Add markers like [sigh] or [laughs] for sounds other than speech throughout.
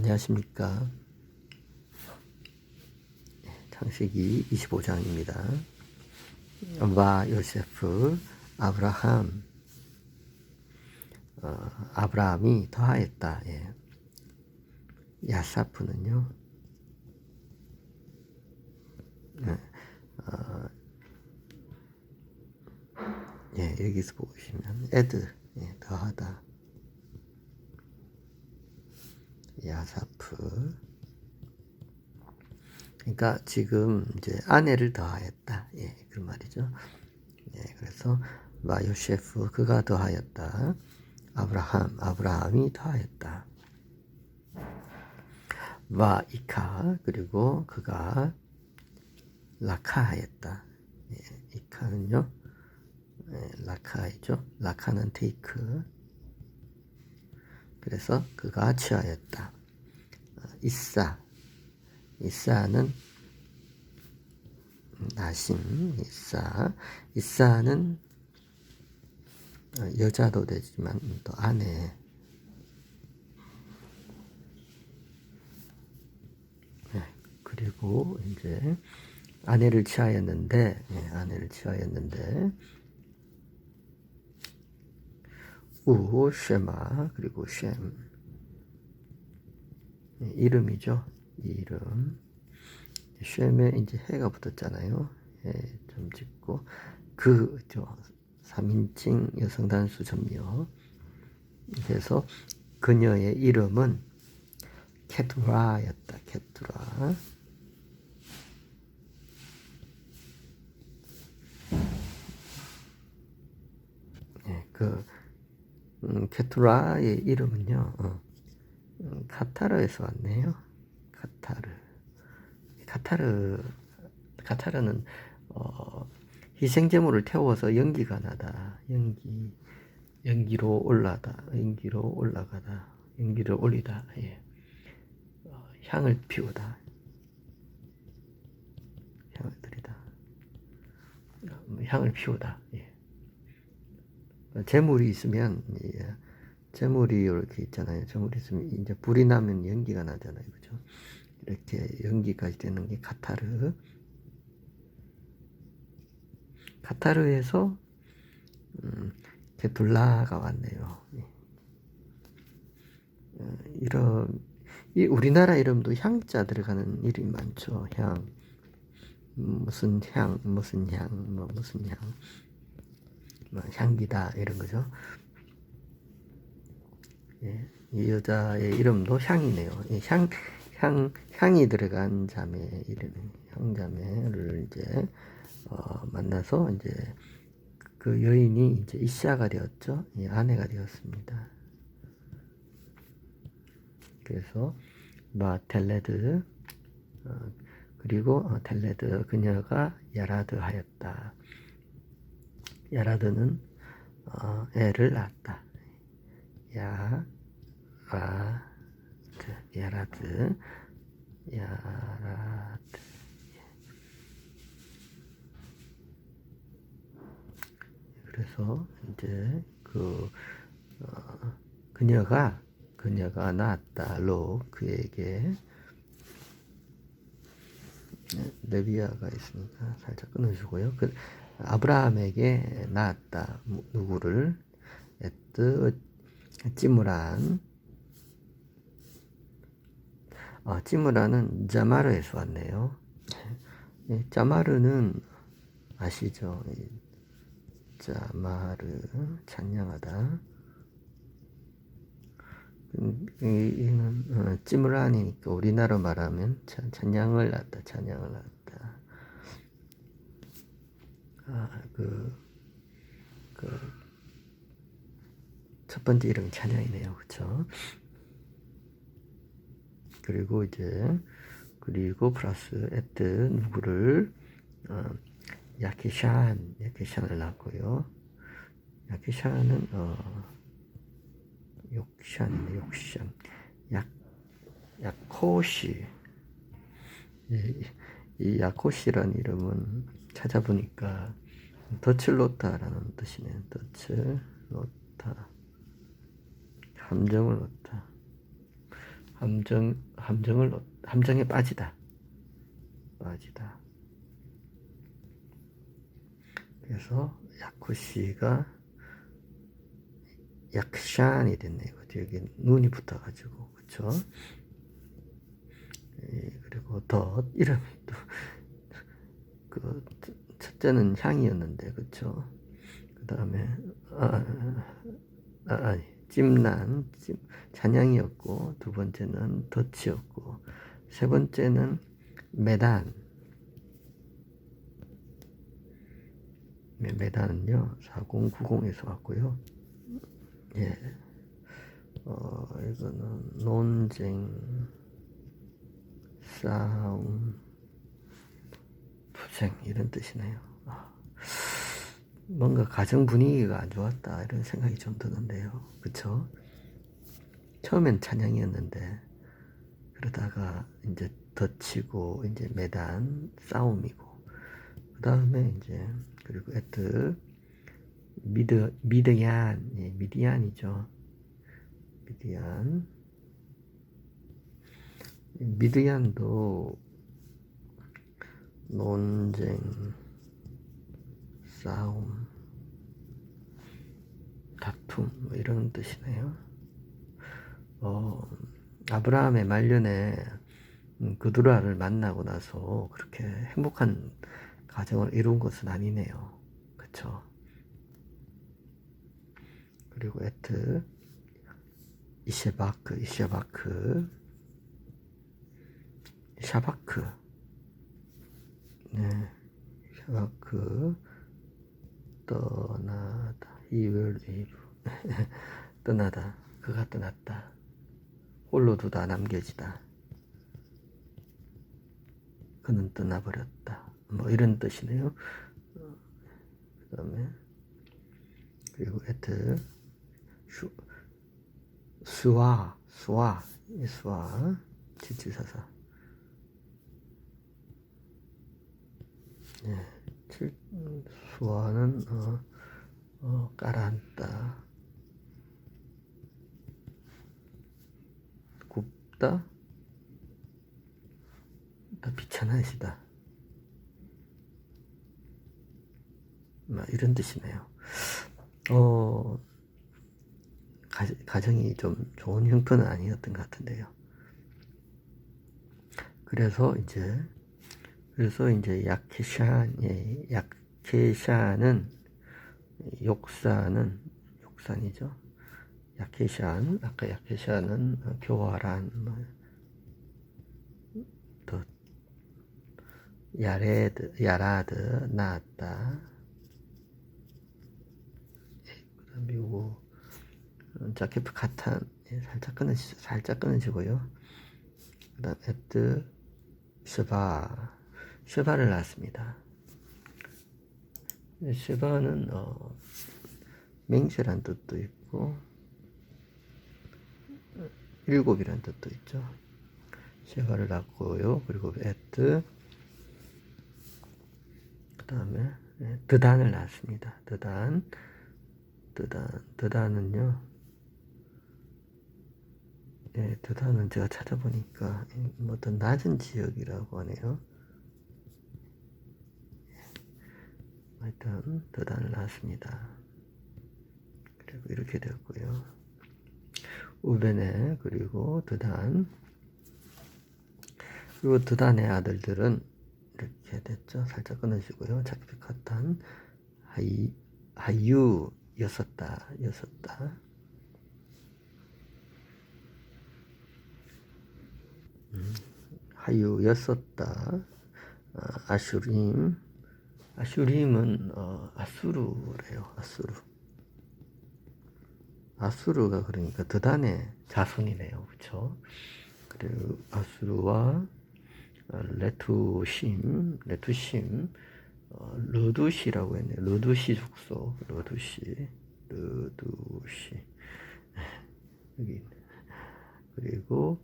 안녕하십니까. 창세기 25장입니다. 와 요세프 아브라함 어, 아브라함이 더하였다. 예. 야사프는요. 예, 어, 예, 여기서 보시면 에드 예, 더하다. 야사프. 그러니까 지금 이제 아내를 더하였다. 예, 그 말이죠. 예, 그래서 마요셰프 그가 더하였다. 아브라함 아브라함이 더하였다. 와 이카 그리고 그가 라카하였다. 예, 이카는요. 예, 라카이죠. 라카는 테이크. 그래서 그가 취하였다. 어, 이사, 이사는 나신, 이사, 이사는 어, 여자도 되지만 또 아내. 네, 그리고 이제 아내를 취하였는데, 네, 아내를 취하였는데, 우, 쉐마, 그리고 쉔. 이름이죠. 이름. 쉔에 이제 해가 붙었잖아요. 해좀 짓고, 그, 저, 3인칭 여성 단수 점요. 그래서 그녀의 이름은 케투라였다. 케투라. 예, 그, 음, 케투라의 이름은요, 어, 음, 카타르에서 왔네요. 카타르. 카타르, 카타르는, 어, 희생제물을 태워서 연기가 나다. 연기, 연기로 올라다. 연기로 올라가다. 연기를 올리다. 예. 어, 향을 피우다. 향을 들이다. 어, 향을 피우다. 예. 재물이 있으면 예, 재물이 이렇게 있잖아요. 재물이 있으면 이제 불이 나면 연기가 나잖아요. 그죠? 이렇게 연기까지 되는 게 카타르. 카타르에서 음, 게둘라가 왔네요. 예. 어, 이런 이 우리나라 이름도 향자 들어가는 이름이 많죠. 향 음, 무슨 향 무슨 향 뭐 무슨 향 뭐 향기다 이런 거죠. 예, 이 여자의 이름도 향이네요. 예, 향, 향, 향이 들어간 자매 이름, 향자매를 이제 어, 만나서 이제 그 여인이 이제 이샤가 되었죠. 예, 아내가 되었습니다. 그래서 마 텔레드 어, 그리고 어, 텔레드 그녀가 야라드 하였다. 야라드는 어, 애를 낳았다. 야, 아, 드, 야라드, 야라드. 그래서 이제 그 어, 그녀가 그녀가 낳았다. 로 그에게 레비아가 있으니까 살짝 끊어주고요. 그 아브라함에게 낳았다. 누구를? 에뜨 찌무란 아, 찌무란은 자마르에서 왔네요. 예, 자마르는 아시죠? 자마르 찬양하다. 음, 이는 어, 찌무란이니까 우리나라 말하면 찬양을 낳다, 찬양을 낳다. 아, 그, 그, 첫 번째 이름이 찬양이네요. 그쵸? 그리고 이제, 그리고 플러스 에트 누구를, 어, 야키샨, 야키샨을 낳고요. 야키샨은, 어, 욕샨, 욕샨. 약, 야코시. 이, 이 야코시란 이름은 찾아보니까 더칠로타라는 뜻이네요. 더칠로타. 함정을 놓다. 함정 함정을 얻- 함정에 빠지다 빠지다 그래서 야쿠시가 약샨이 됐네요. 여기 눈이 붙어가지고 그쵸? 예, 그리고 덧 이름이 또 그 [laughs] 첫째는 향이었는데 그쵸? 그 다음에 아, 아, 아니 찜난 찜, 찬양이었고 두 번째는 덫이었고 세 번째는 메단 네, 메단은요 4090에서 왔고요 예. 어, 이거는 논쟁, 싸움, 투쟁 이런 뜻이네요. 아, 뭔가 가정 분위기가 안 좋았다 이런 생각이 좀 드는데요. 그쵸? 처음엔 찬양이었는데 그러다가 이제 덧치고 이제 매단 싸움이고 그 다음에 이제 그리고 에트 미드 미드얀 예, 미디안이죠. 미디안 미드얀도 논쟁 싸움 다툼 뭐 이런 뜻이네요. 어, 아브라함의 말년에 음, 그두라를 만나고 나서 그렇게 행복한 가정을 이룬 것은 아니네요. 그쵸? 그리고 에트 이셰바크 이셰바크 네 샤바크 will leave [laughs] 떠나다. 그가 떠났다. 홀로 두다 남겨지다. 그는 떠나버렸다. 뭐 이런 뜻이네요. 그 다음에 그리고 에트 슈, 수화, 이 수화, 지치사사. 네, 칠, 수화는, 어, 어, 깔아앉다, 굽다, 다 비천하시다. 뭐 이런 뜻이네요. 어, 가, 가정이 좀 좋은 형편은 아니었던 것 같은데요. 그래서 이제 그래서 이제 야케샨 예, 야케샤는 욕사는 욕산이죠. 야케샨 아까 야케샤는 교활한 뭐, 더 야레드 야라드 나았다. 요거 자켓프 카탄 예, 살짝 끊으시 살짝 끊으시고요. 그다음 에트 쉐바 쉐바를 낳았습니다. 쉐바는 어, 맹세란 뜻도 있고 일곱이란 뜻도 있죠. 쉐바를 낳고요. 그리고 에트 그 다음에 예, 드단을 낳았습니다. 드단 드단 드단은요. 예, 드단은 제가 찾아보니까 뭐 어떤 낮은 지역이라고 하네요. 하여튼 드단을 낳았습니다. 그리고 이렇게 되었고요. 우벤에 그리고 드단 그리고 드단의 아들들은 이렇게 됐죠. 살짝 끊으시고요. 자키피카탄 하이 하유 였었다. 였었다. 하유 였었다. 어, 아슈림. 아슈림은 어, 아수르래요. 아수르. 아수르가 그러니까 드단의 자손이네요. 그렇죠? 그리고 아수르와 어, 레투심, 레투심, 어, 르두시라고 했네요. 르두시 숙소, 르두시, 르두시. [laughs] 여기. 그리고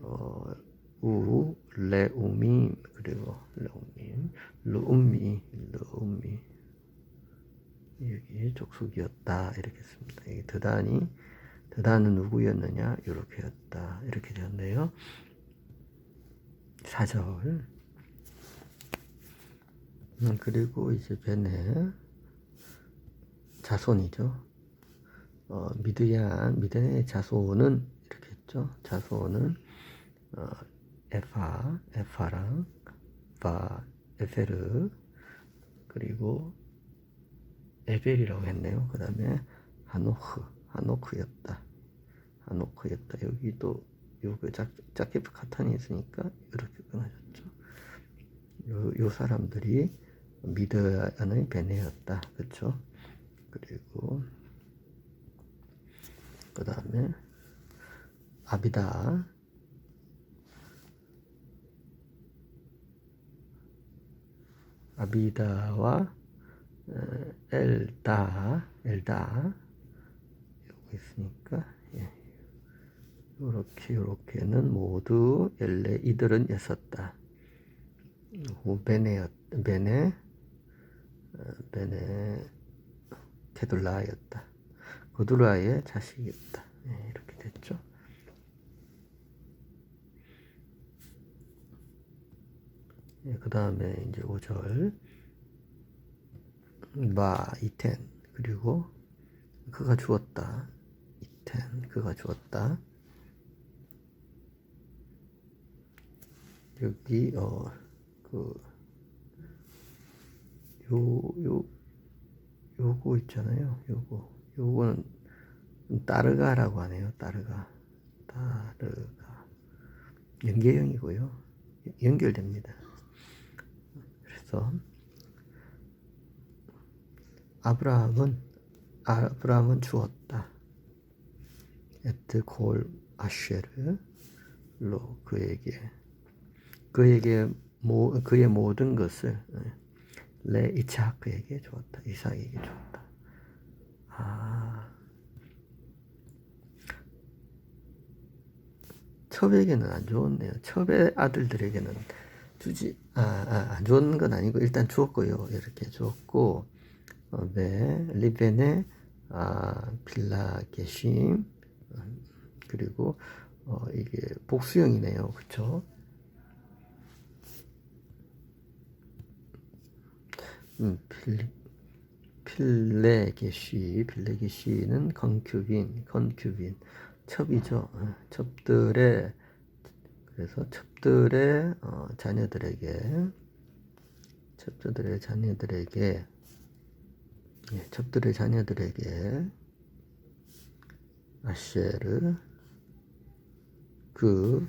어, 우, 레우미, 그리고 레우미, 르움미, 르움미. 여기 족속이었다. 이렇게 씁니다. 여기 드단이 드다는 누구였느냐? 이렇게였다. 이렇게 되었네요. 4절. 음, 그리고 이제 베네 자손이죠. 어, 미드얀, 미드의 자손은 이렇게 했죠. 자손은 어, 에파, 에파랑 바, 에페르 그리고 에벨이라고 했네요. 그 다음에 하노크, 하노크였다. 하노크였다. 여기도 짝, 짝기프 카탄이 있으니까 이렇게 끊어졌죠. 요, 요 사람들이 미드안의 베네였다. 그쵸? 그리고 그 다음에 아비다 아비다와 어, 엘다 엘다 여기 있으니까 예. 요렇게 요렇게는 모두 엘레 이들은 있었다. 후 베네였 베네 어, 베네 케둘라였다. 고둘라의 자식이었다. 예, 이렇게 됐죠. 예, 그 다음에 이제 5절 마 이텐 그리고 그가 주었다. 이텐 그가 주었다. 여기 어그 요, 요, 요거 있잖아요. 요거. 요거는 따르가라고 하네요. 따르가. 따르가. 연계형이고요. 연결됩니다. 그래서 아브라함은 아브라함은 주었다. 에트 골 아쉐르로 그에게 그에게 모, 그의 모든 것을 레 이차크에게 주었다. 이삭에게 주었다. 아. 첩에게는 안 좋았네요. 첩의 아들들에게는 주지, 아, 아, 안 좋은 건 아니고, 일단 주었고요. 이렇게 주었고, 어, 네, 리벤의, 아, 빌라 게심, 그리고, 어, 이게 복수형이네요. 그쵸? 음, 필, 필레 게시, 필레게시는 건큐빈, 건큐빈, 첩이죠. 어, 첩들의, 그래서 첩들의 어, 자녀들에게, 첩들의 자녀들에게, 예, 첩들의 자녀들에게, 아쉐르, 그,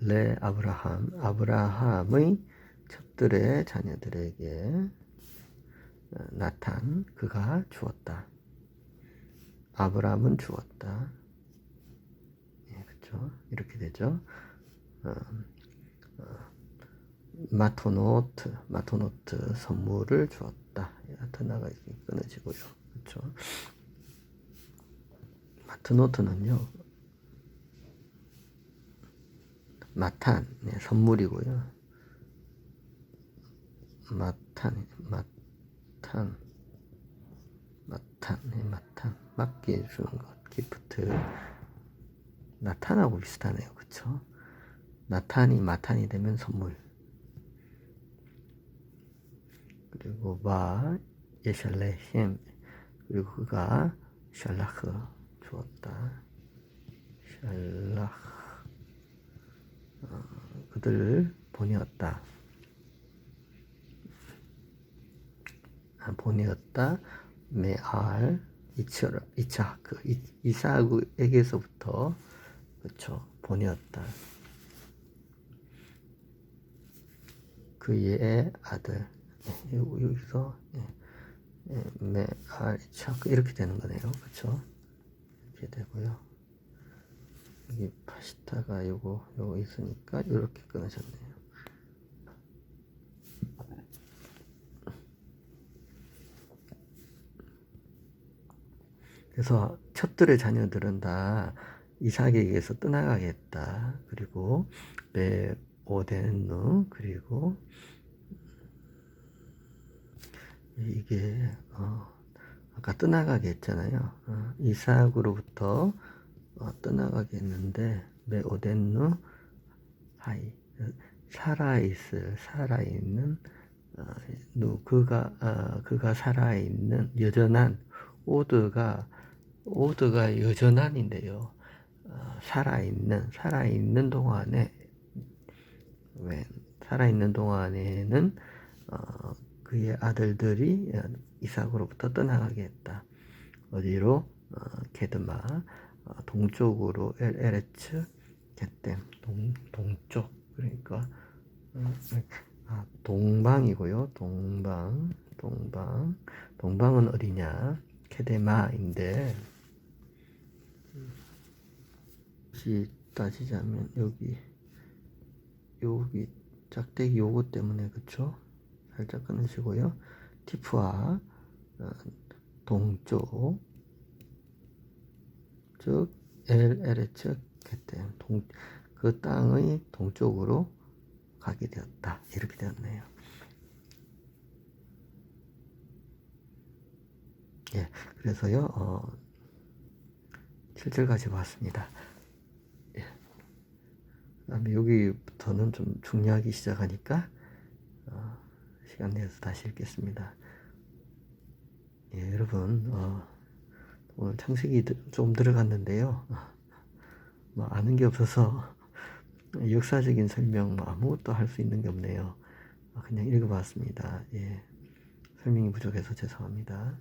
레 아브라함, 아브라함의 첩들의 자녀들에게, 어, 나탄 그가 주었다. 아브라함은 주었다. 예, 그렇죠. 이렇게 되죠. 마토노트, 마토노트 선물을 주었다. 아트나가 이렇게 끊어지고요. 그렇죠. 마트노트는요. 마탄, 네, 선물이고요. 마탄, 마 마탄, 마탄, 네, 마탄, 맞게 주는 것, 기프트. 나탄하고 비슷하네요, 그쵸? 나탄이 마탄이 되면 선물. 그리고 바, 예샬레힘, 그리고 그가 샬라흐 주었다. 샬라흐. 어, 그들을 보내었다. 보내었다. 메알 이처 이차크 이사크에게서부터 그렇죠 보내었다. 그의 아들 네, 여기서 네, 메알 이차크 이렇게 되는 거네요. 그렇죠? 이렇게 되고요. 여기 파시타가 요거 요거 있으니까 이렇게 끊으셨네요. 그래서 첩들의 자녀들은 다 이삭에게서 떠나가겠다. 그리고 베 오덴누 그리고 이게 어, 아까 떠나가게 했잖아요. 어, 이삭으로부터 어, 떠나가겠는데 메 오덴누 하이 살아있을 살아있는 어, 누 그가 어, 그가 살아있는 여전한 오드가 오드가 여전한인데요. 어, 살아있는 살아있는 동안에 왜 살아있는 동안에는 어, 그의 아들들이 어, 이삭으로부터 떠나가게 했다. 어디로 어, 게드마 어, 동쪽으로 엘 에레츠 게댐 동 동쪽 그러니까 어, 아, 동방이고요. 동방 동방 동방은 어디냐? 케데마인데 혹시 따지자면 여기 여기 짝대기 요거 때문에 그쵸? 살짝 끊으시고요. 티프와 어, 동쪽 즉 LLH 게댐 동그 땅의 동쪽으로 가게 되었다. 이렇게 되었네요. 예, 그래서요, 어, 7절까지 봤습니다. 여기부터는 좀 중요하기 시작하니까, 어, 시간 내서 다시 읽겠습니다. 예, 여러분, 어, 오늘 창세기 드- 좀 들어갔는데요. 뭐 아는 게 없어서 [laughs] 역사적인 설명 뭐 아무것도 할 수 있는 게 없네요. 어, 그냥 읽어봤습니다. 예. 설명이 부족해서 죄송합니다.